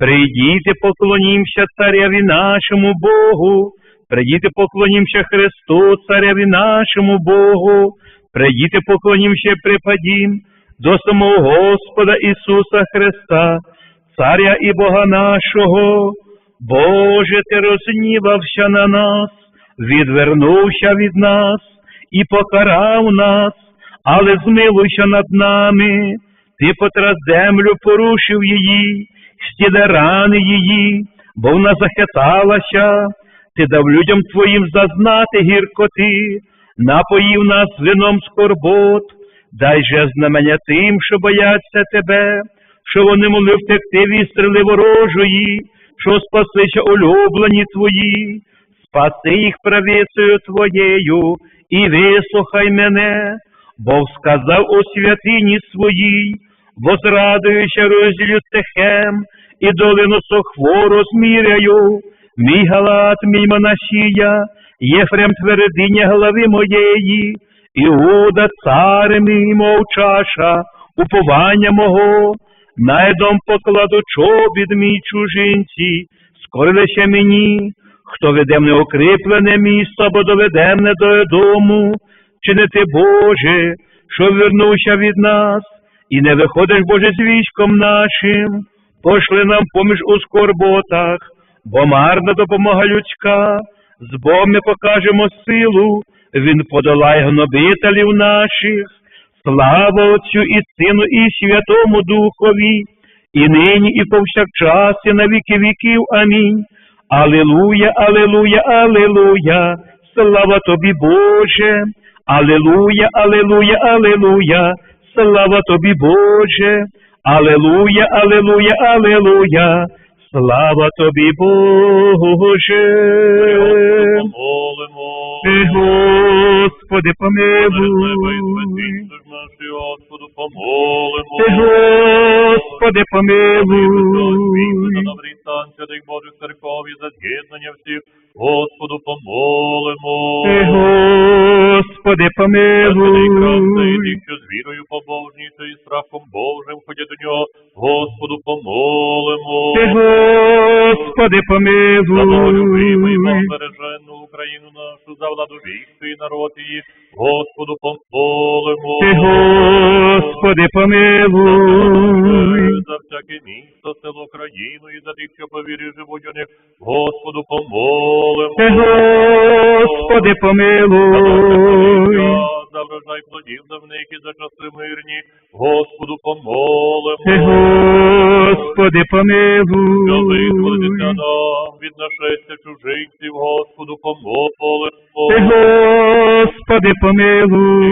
Прийдіте, поклонімся царяві нашому Богу. Прийдіте, поклонімся Христу, царяві нашому Богу. Прийдіте, поклонімся, припадім до самого Господа Ісуса Христа, Царя і Бога нашого. Боже, ти рознівався на нас, відвернувся від нас і покарав нас, але змилуйся над нами, ти потра землю порушив її, стіде рани її, бо вона захиталася, ти дав людям твоїм зазнати гіркоти, напоїв нас вином скорбот, дай же знамення тим, що бояться тебе, що вони могли втекти від ворожої, що спаслися улюблені твої, спаси їх правицею твоєю і вислухай мене, бо сказав у святині своїй, возрадуючи розділю тихем, і долину сохвору зміряю, мій галат, мій монашія, Єфрем твердиня глави моєї, Іуда царе мій, мов чаша, уповання мого, найдом покладу чобід мій чужинці, скорилися мені, хто веде мене укріплене місто, або доведе мене до дому, чи не ти, Боже, що вернувся від нас, і не виходиш, Боже, з військом нашим, пошли нам поміж у скорботах, бо марна допомога людська, з Богом ми покажемо силу, Він подолає гнобителів наших, слава Отцю і Сину, і Святому Духові, і нині, і повсякчас, і на віки віків. Амінь. Алілуя, алілуя, алілуя, слава тобі, Боже, Алілуя, алілуя, алілуя, слава тобі, Боже, Алілуя, алілуя, алілуя, слава тобі, Боже. Ти, Господи, помилуй. Ти, Господи, помилуй. Добрий стан святих Божих церков за з'єднання всіх, Господу помолимо. Ти, Господи, помилуй. храм цей, що з вірою побожніше і страхом Божим ходять до нього, Господу помолимо. Ти, Господи, За волю вийми, помилуй. бережену Україну нашу, за владу війську і народ її, Господу помолимо. Ти, Господи, помилуй. За всяке місто, село, країну і за тих, що по живуть у них, Господу помолимо. Ти, Господи, помилуй. За врожай плодів давних і за часи мирні, Господу помолимо. Ти, Господи, Що визволитися помилуй. нам від нашестя чужинців, Господу помолимо. Ти, Господи, помилуй.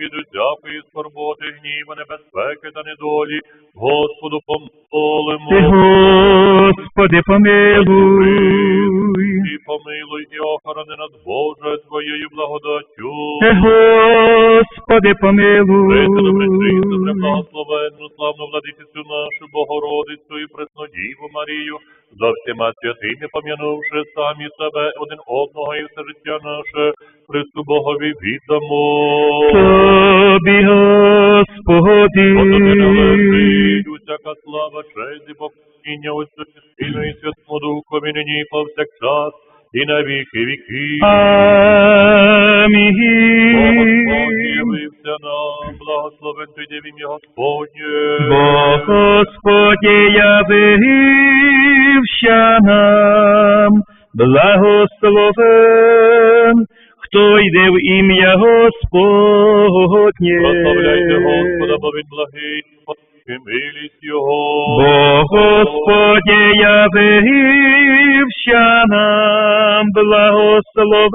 від усякої скорботи, гніва, небезпеки та недолі, Господу помолимо. Ти, Господи, помилуй. І помилуй і охорони над Божою Твоєю благодаттю. Ти, Господи, Пресвяту, помилуй. преблагословенну, славну владичицю нашу, Богородицю і Преснодіву Марію, за всіма святими пом'янувши самі себе, один одного і все життя наше, Христу Богові віддамо. Тобі, Господи. Господи, усяка слава, честь і поклоніння Отцю і Сину і Святому Духові, нині і повсякчас, і на віки віків. Бо Господь Амінь. явився нам, благословен ти в ім'я Господнє. Бо Господь явився нам, благословен, хто йде в ім'я Господнє. Прославляйте Господа, бо він благий, і милість Його. Бо Господь явився нам, благословен,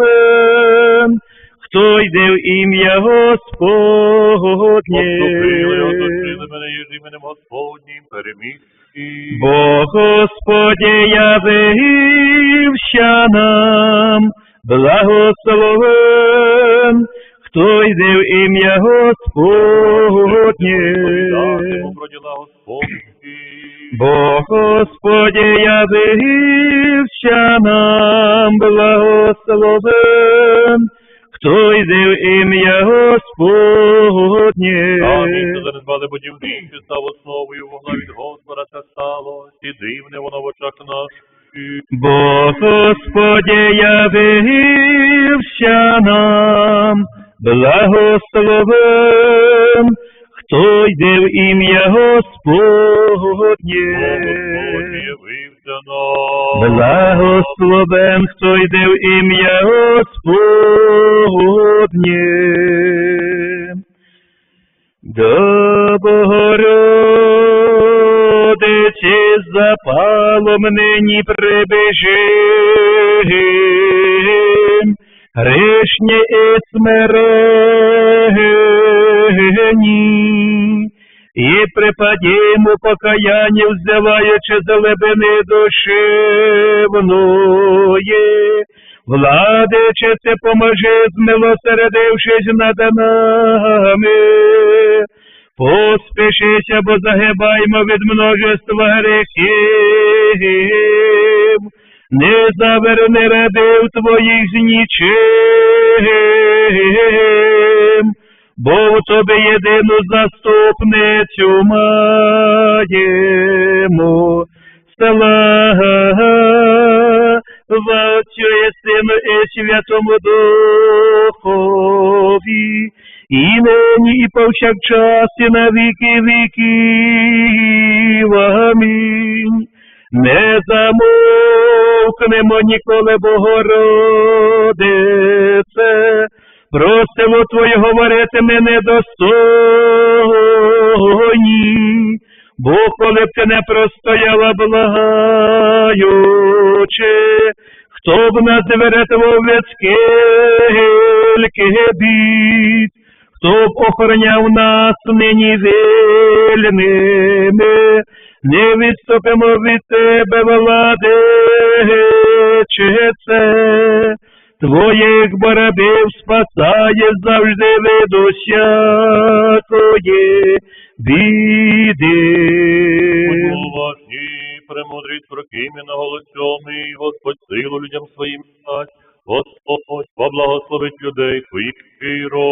хто йде в ім'я Господнє. Поступили, оточили мене єжименем Господнім, переміг Бо Господь явився нам, благословен, хто йде в ім'я Господнє. Бо Господь явився нам, благословен, хто йде в ім'я Господнє. Амінь, занедбали будівничі, став основою вогна від Господа це стало, і дивне воно в очах наших. Бо Господь явився нам, благословен, хто йде в ім'я Господнє. Благословен, хто йде в ім'я Господнє. До Богородиці запалом нині прибіжим, грішні і смирені, і припадімо покаяння, взяваючи з глибини душевної. Владичице, поможи, змилосердившись над нами. Поспішися, бо загибаємо від множества грехів. Не заверни рабів твоїх з нічим, бо в тобі єдину заступницю маємо. Слава Отцю і Сину і Святому Духові, і нині, і повсякчас, і на віки віків. Не замовкнемо ніколи, Богородице, просимо Твоє говорити ми недостойні, бо коли б ти не простояла благаючи, хто б нас врятував від скільки бід, хто б нас нині вільними, не відступимо від тебе, владичице, Твоїх барабів спасає завжди від усякої біди. Премудрість проким'я голосьомий, Господь силу людям своїм дасть. Господь поблагословить людей твоїх щиро.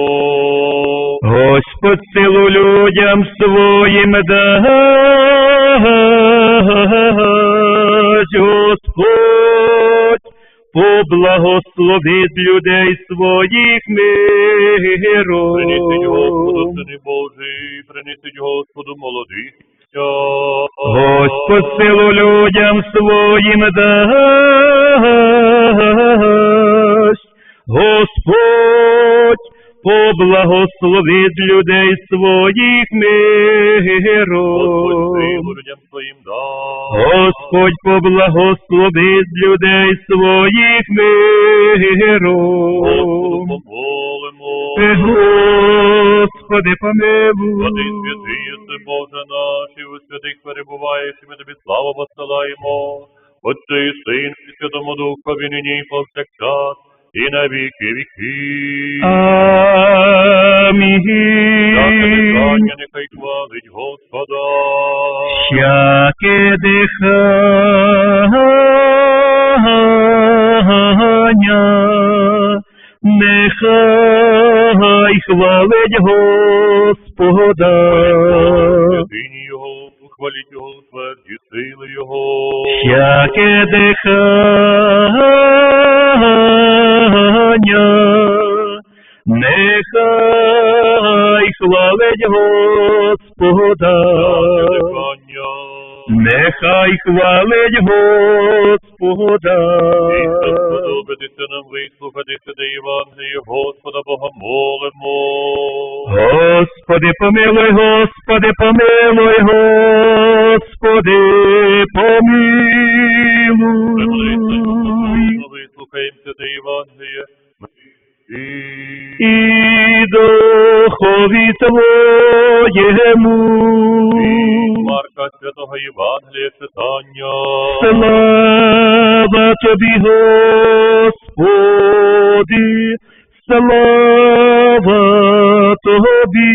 Господь силу людям своїм дасть, Господь поблагословить людей своїх Принесіть Господу. Сини Божий, принесіть Господу молодих. Господь силу людям своїм дасть, Господь поблагословить людей своїх миром. Господь поблагословить людей своїх миром. Господи, помилуй. святий єси, Боже наш, і у святих перебуваєш, і ми тобі славу посилаємо. Отцю і Син, і Святому Духові, нині і повсякчас, і на віки віки. Всяке Амінь. дихання нехай хвалить Господа. Всяке дихання, нехай хвалить Господа. Святині Його, хваліть Його, тверді сили Його. Всяке дихання, нехай хвалить Господа. Всяке дихання. Нехай хвалить Господа. Сподобатися нам вислухати святе Євангеліє Господа Бога молимо. Господи, помилуй, Господи, помилуй, Господи, помилуй. Вислухаємо святе Євангеліє. І Слові Твоєму. Тобі, Господи, слава Тобі.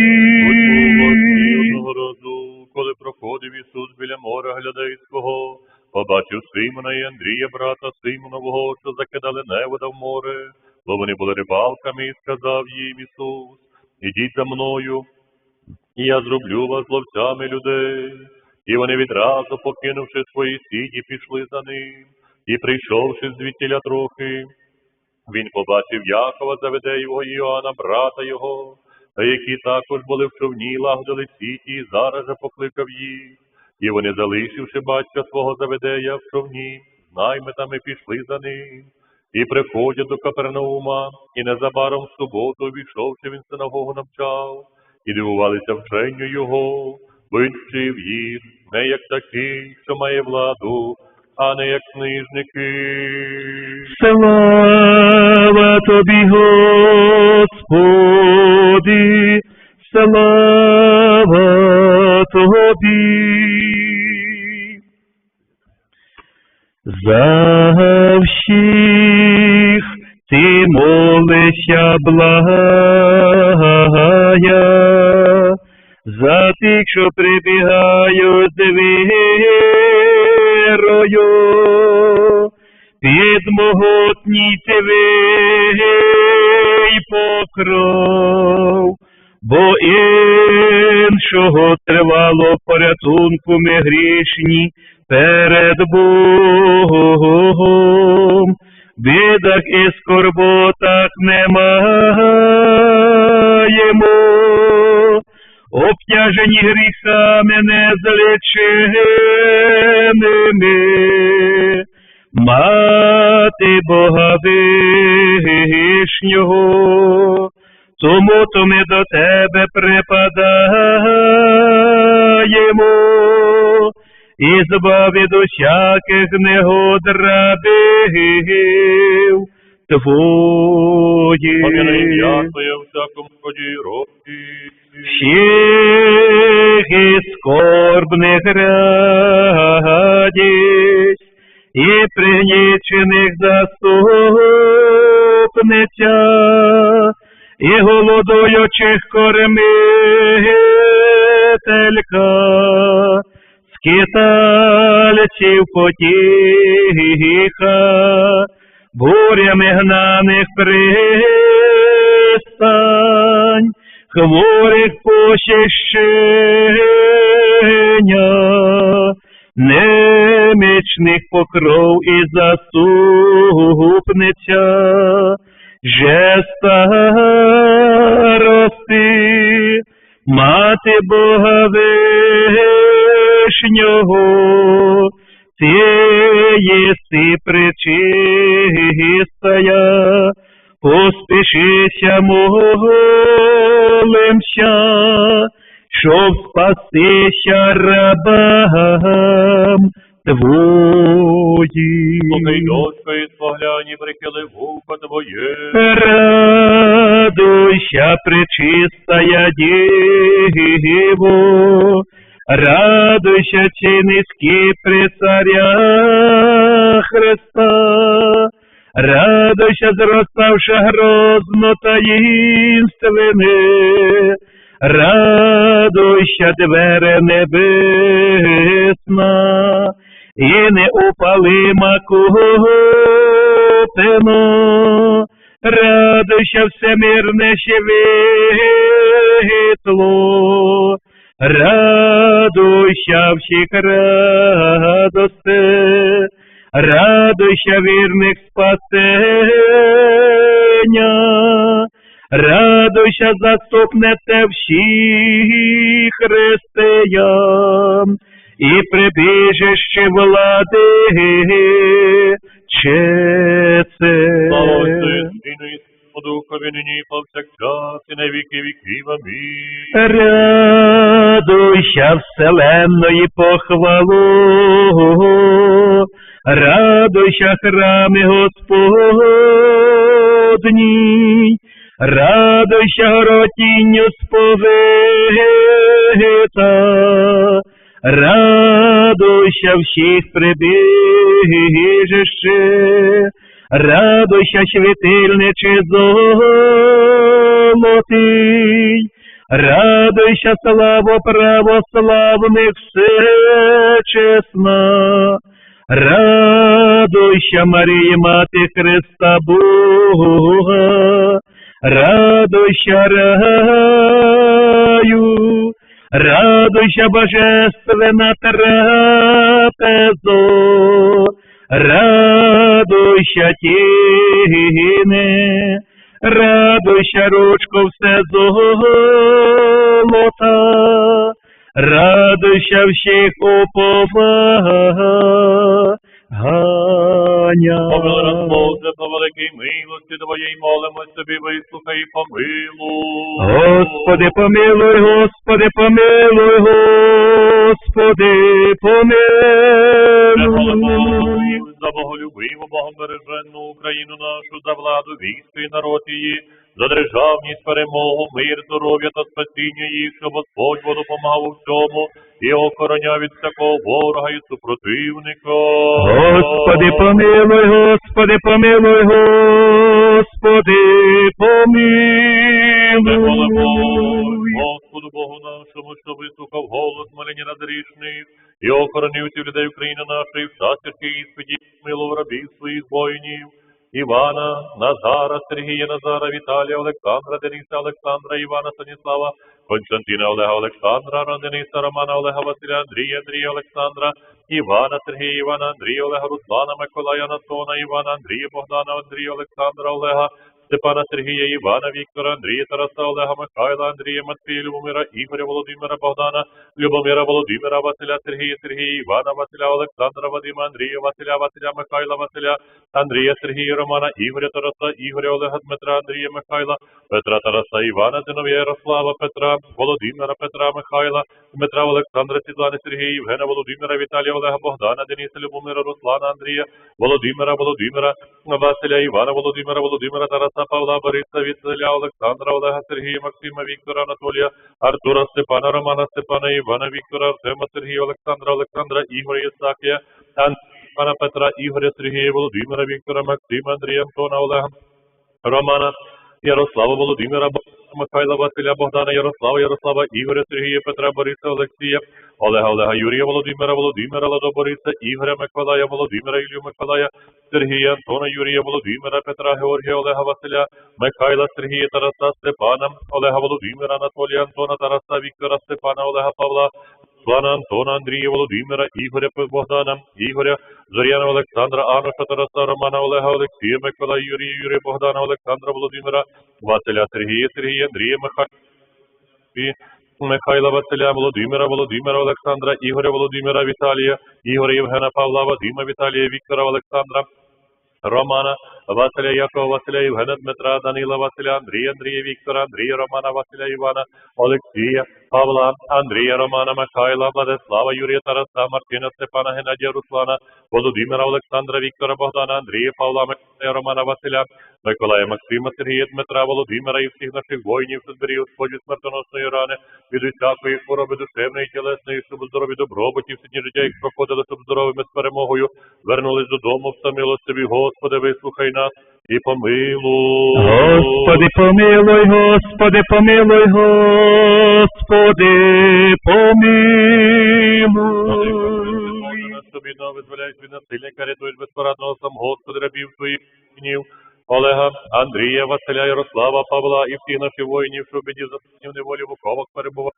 Одного разу, коли проходив Ісус біля моря Глядейського, побачив Симона і Андрія, брата Симонового, що закидали невода в море, бо вони були рибалками, і сказав їм Ісус, ідіть за мною, і я зроблю вас ловцями людей. І вони відразу, покинувши свої сіті, пішли за ним, і прийшовши звідтіля трохи, він побачив Якова, Заведеєвого Іоанна, брата його, та які також були в човні, лагодили сіті, і зараз же покликав їх. І вони, залишивши батька свого Заведея в човні, з наймитами пішли за ним. І приходять до Капернаума, і незабаром в суботу, увійшовши він синагогу, навчав, і дивувалися вченню його, бо він їх, не як такий, що має владу, а не як книжники. Слава Тобі, Господи, слава Тобі. За всіх ти молишся благая, за тих, що прибігають вірою, під могутній твій покров, бо іншого тривало порятунку ми грішні перед Богом. Бідах і скорботах не маємо, обтяжені гріхами незліченими, мати Бога вишнього, тому то ми до тебе припадаємо, і збав від усяких негод рабів твоїх. Поміни всякому ході році. Всіх і скорбних радість, і пригнічених заступниця, і голодуючих кормителька, скитальців потіха, бурями гнаних пристань, хворих пощищення, немічних покров і заступниця, же старости, мати Бога вишнього, ти єси пречистая, поспішися молимся, щоб спастися рабам твоїм. Слухай, дочко, і споглянь, і прихили вуха Твоє. Радуйся, пречистая Діво, радуйся, ці низькі при царя Христа, радуйся, зроставши грозно таїнственне, радуйся, двери небесна, і неупалима купино, радуйся всемирне світло, радуйся всіх радости, радуйся вірних спасення, радуйся заступнете всіх християн, і прибіжище влади чеце. Слава і Сину Духові, нині повсякчас, і на віки віків. Амінь. Радуйся вселенної похвалу, радуйся храми Господні, радуйся горотінню сповита, радуйся всіх прибіжище, радуйся світильниче золотий, радуйся славу православних всечесна, радуйся, Марія, Мати Христа Бога, радуйся, раю, радуйся, Божественна трапезо, радуйся, тіне, радуйся, ручко все золота, радуйся всіх уповання. ганя. нас, Боже, по великій милості Твоїй, молимось тобі, вислухай і помилуй. Господи, помилуй, Господи, помилуй, Господи, помилуй. Нашу, за владу військо і народ її, за державність, перемогу, мир, здоров'я та спасіння їх, щоб Господь Бо допомагав у всьому і охороняв від всякого ворога і супротивника. Господи, помилуй, Господи, помилуй, Господи, помилуй. Господу Богу нашому, що вислухав голос молення над грішних, і охоронив всіх людей України нашої в час тяжких іспитів, милов рабів своїх воїнів, Івана, Назара, Сергія, Назара, Віталія, Олександра, Дениса, Олександра, Івана, Станіслава, Константина, Олега, Олександра, Дениса, Романа, Олега, Василя, Андрія, Андрія, Олександра, Івана, Сергія, Івана, Андрія, Олега, Руслана, Миколая, Анатона, Івана, Андрія, Богдана, Андрія, Олександра, Олега, Степана Сергія, Івана, Віктора, Андрія, Тараса, Олега, Михайла, Андрія, Матвія, Любомира, Ігоря, Володимира, Богдана, Любомира, Володимира, Василя, Сергія, Сергія, Івана, Василя, Олександра, Вадима, Андрія, Василя, Василя, Михайла, Василя, Андрія, Сергія, Романа, Ігоря, Тараса, Ігоря, Олега, Дмитра, Андрія, Михайла, Петра, Тараса, Івана, Зиновія, Ярослава, Петра, Володимира, Петра, Михайла, Дмитра, Олександра, Світлани, Сергія, Євгена, Володимира, Віталія, Олега, Богдана, Дениса, Любомира, Руслана, Андрія, Володимира, Володимира, Василя, Івана, Володимира, Володимира, Тараса, Павла, Бориса, Віталя, Олександра, Олега, Сергія, Максима, Віктора, Анатолія, Артура, Степана, Романа, Степана, Івана, Віктора, Артема, Сергія, Олександра, Олександра, Ігоря, Андрія, Івана, Петра, Ігоря, Сергія, Володимира, Віктора, Максима, Андрія, Антона, Олега, Романа, Ярослава, Володимира, Михайла, Василя, Богдана, Ярослава, Ярослава, Ігоря, Сергія, Петра, Бориса, Олексія, Олега, Олега, Юрія, Володимира, Володимира, Ладо, Бориса, Ігоря, Миколая, Володимира, Ілью, Миколая, Сергія, Антона, Юрія, Володимира, Петра, Георгія, Олега, Василя, Михайла, Сергія, Тараса, Степана, Олега, Володимира, Анатолія, Антона, Тараса, Віктора, Степана, Олега, Павла, Плана Антона, Андрія, Володимира, Ігоря, Богдана, Ігоря, Зоряна, Олександра, Аноша, Тараса, Романа, Олега, Олексія, Миколая, Юрія, Юрія, Богдана, Олександра, Володимира, Василя, Сергія, Сергія, Андрія, Михайла, Михайла, Василя, Володимира, Володимира, Олександра, Ігоря, Володимира, Віталія, Ігоря, Євгена, Павла, Вадима, Віталія, Віктора, Олександра, Романа, Василя, Якова, Василя, Євгена, Дмитра, Данила, Василя, Андрія, Андрія, Віктора, Андрія, Романа, Василя, Івана, Олексія, Павла, Андрія, Романа, Михайла, Владислава, Юрія, Тараса, Мартина, Степана, Геннадія, Руслана, Володимира, Олександра, Віктора, Богдана, Андрія, Павла, Миколая, Романа, Василя, Миколая, Максима, Сергія, Дмитра, Володимира і всіх наших воїнів, що зберіг Господь від смертоносної рани, від усякої хвороби душевної тілесної, щоб здорові добробуті, всі життя їх проходили, щоб здоровими з перемогою, вернулись додому, встамилось тобі, Господи, вислухай нас і помилуй. Господи, помилуй, Господи, помилуй, Господи, помилуй. Нас тобі дно визволяють від насильника, рятуєш безпорадного сам Господи, рабів твоїх гнів. Олега, Андрія, Василя, Ярослава, Павла і всіх наших воїнів, що в біді застані неволі в оковах перебував,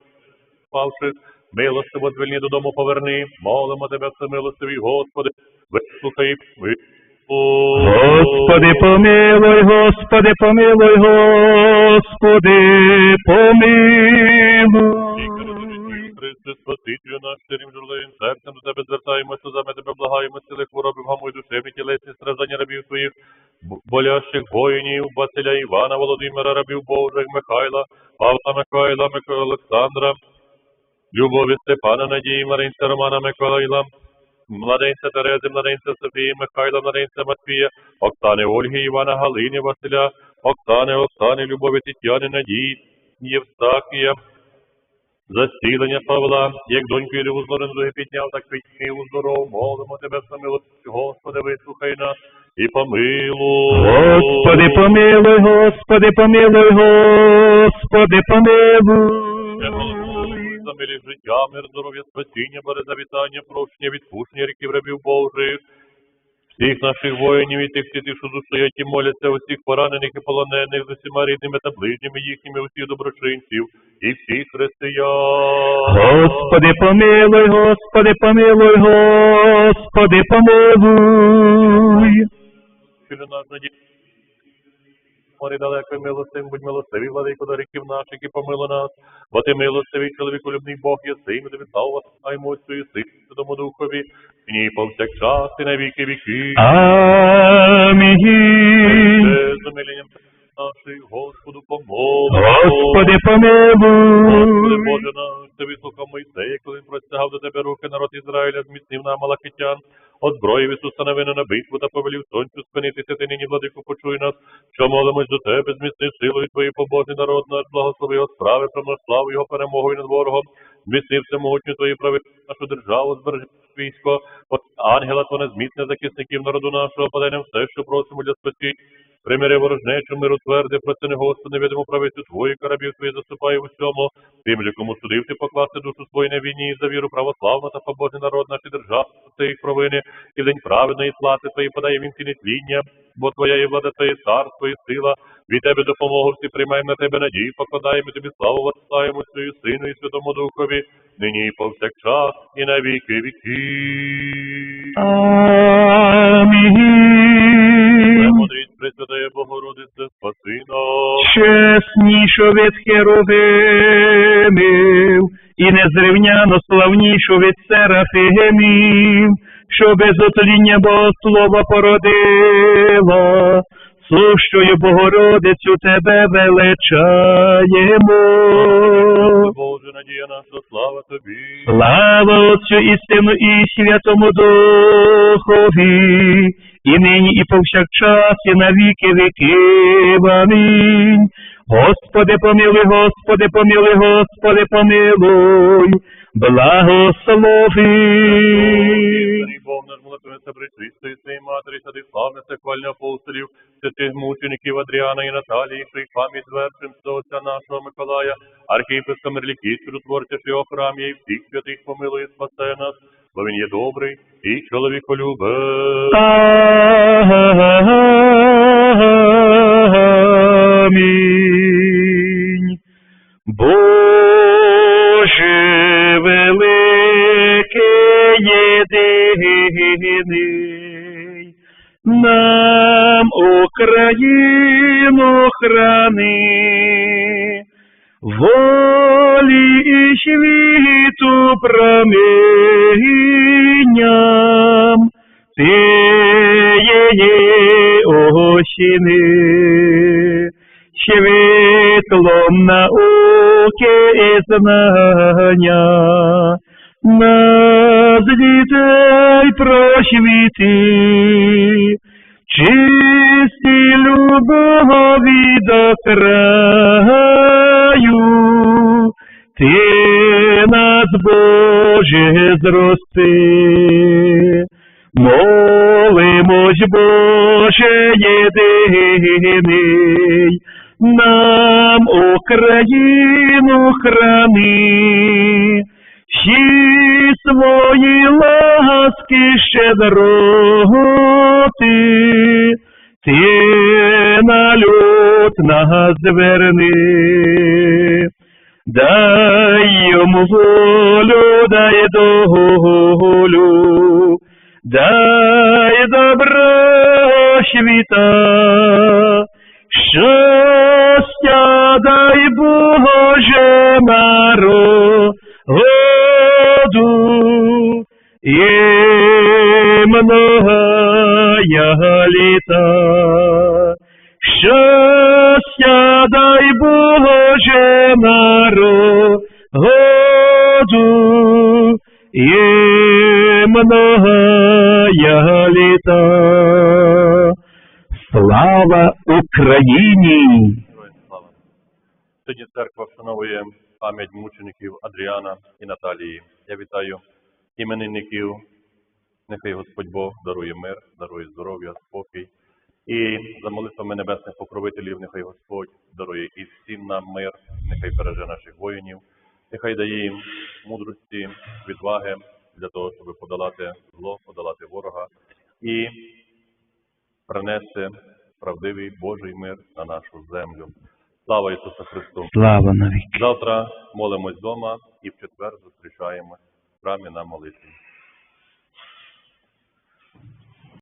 павших, милостиво звільні додому поверни, молимо тебе, всемилостивий, Господи, вислухай, вислухай. Господи, помилуй, Господи, помилуй, Господи, помилуй. Серцем до тебе звертаємося, сльозами тебе благаємо, сили хвороби, вгамуй душевні тілесні страждання рабів твоїх, болящих воїнів, Василя Івана, Володимира, рабів Божих, Михайла, Павла Михайла, Микола Олександра, Любові Степана, Надії, Маринця, Романа Миколайла, младенця Терези, младенця Софії, Михайла, младенця Матвія, Оксани, Ольги, Івана, Галині, Василя, Оксани, Оксани, Любові, Тетяни, Надії, Євстахія, Засілення Павла, як доньку Ірину з Лорензою підняв, так піднімів здоров, молимо тебе, самилості, Господи, вислухай нас і помилуй. Господи, помилуй, Господи, помилуй, Господи, помилуй. За милість життя, мир, здоров'я, спасіння, бере завітання, прощення, відпущення ріків рабів Божих. Всіх наших воїнів і тих святих, що стоять і моляться, усіх поранених і полонених, з усіма рідними та ближніми їхніми, усіх доброчинців і всіх християн. Господи, помилуй, Господи, помилуй, Господи, помилуй. Через нас Море далеко, милостивим, будь милостивий, владико до ріків наших, і помило нас. Бо ти милостивий, чоловіколюбний Бог єси, ми тобі славу вас, а йому Отцю і Сину, Святому Духові, ні повсякчас, і на віки віки. Амінь. З умиленням наших, Господу помолимо. Господи, Господи помилуй. Боже наш, ти вислухав Мойсея, коли він простягав до тебе руки народ Ізраїля, зміцнив нам малахитян, озброїв Ісуса Навину на битву та повелів сонцю спинитися, ти нині, владику, почуй нас, що молимось до тебе, зміцни силою твої побожний народ наш, благослови його справи, промнож славу його перемогою над ворогом, зміцни всемогутню твої прави, нашу державу, збережи військо, ангела твого зміцне захисників народу нашого, подай нам все, що просимо для спасіння. Примири ворожнечу, миру тверде, простини Господи, невідому правицю Твою, карабів Твої заступає в усьому. Тим же, судив ти покласти душу свою на війні за віру православну та побожний народ наші держави, це провини, і день праведної плати Твої подає він ці тління, бо Твоя є влада, Твоє царство і сила. Від Тебе допомогу всі приймаємо на Тебе надію, покладаємо Тобі славу, вослаємо Свою Сину і Святому Духові, нині і повсякчас, і на віки віки. Амінь. Премудрість Пресвятає Богородице, спаси нас. Чеснішу від херовимів і незрівняно славнішу від серафимів, що без отління Богослова породила, сущою Богородицю тебе величаємо. Боже, надія наша, слава Тобі. Слава Отцю і Сину і Святому Духові, і нині, і повсякчас, і на віки віків. Амінь. Господи, помилуй, Господи, помилуй, Господи, помилуй, благослови. Царі Бог наш молитвенниця причистої матері, сади славних та апостолів, святих мучеників Адріана і Наталії, що їх пам'ять звершим до отця нашого Миколая, архієписка Мерлікій, чудотворця що його храмі, і всіх святих помилує, спасе нас, бо він є добрий і чоловіколюбець. Амінь. Боже єдиний, нам Україну храни, волі і світу промінням, ти її осіни, світлом науки і знання, єдиний, нам Україну храни, всі свої ласки щедроти, ти. На люд нас зверни. Многая літа. Слава Україні! Сьогодні церква вшановує пам'ять мучеників Адріана і Наталії. Я вітаю іменинників. Нехай Господь Бог дарує мир, дарує здоров'я, спокій. І за молитвами небесних покровителів, нехай Господь дарує і всім нам мир, нехай береже наших воїнів, нехай дає їм мудрості, відваги для того, щоб подолати зло, подолати ворога і принести правдивий Божий мир на нашу землю. Слава Ісусу Христу! Слава навіки! Завтра молимось вдома і в четвер зустрічаємось в храмі на молитві.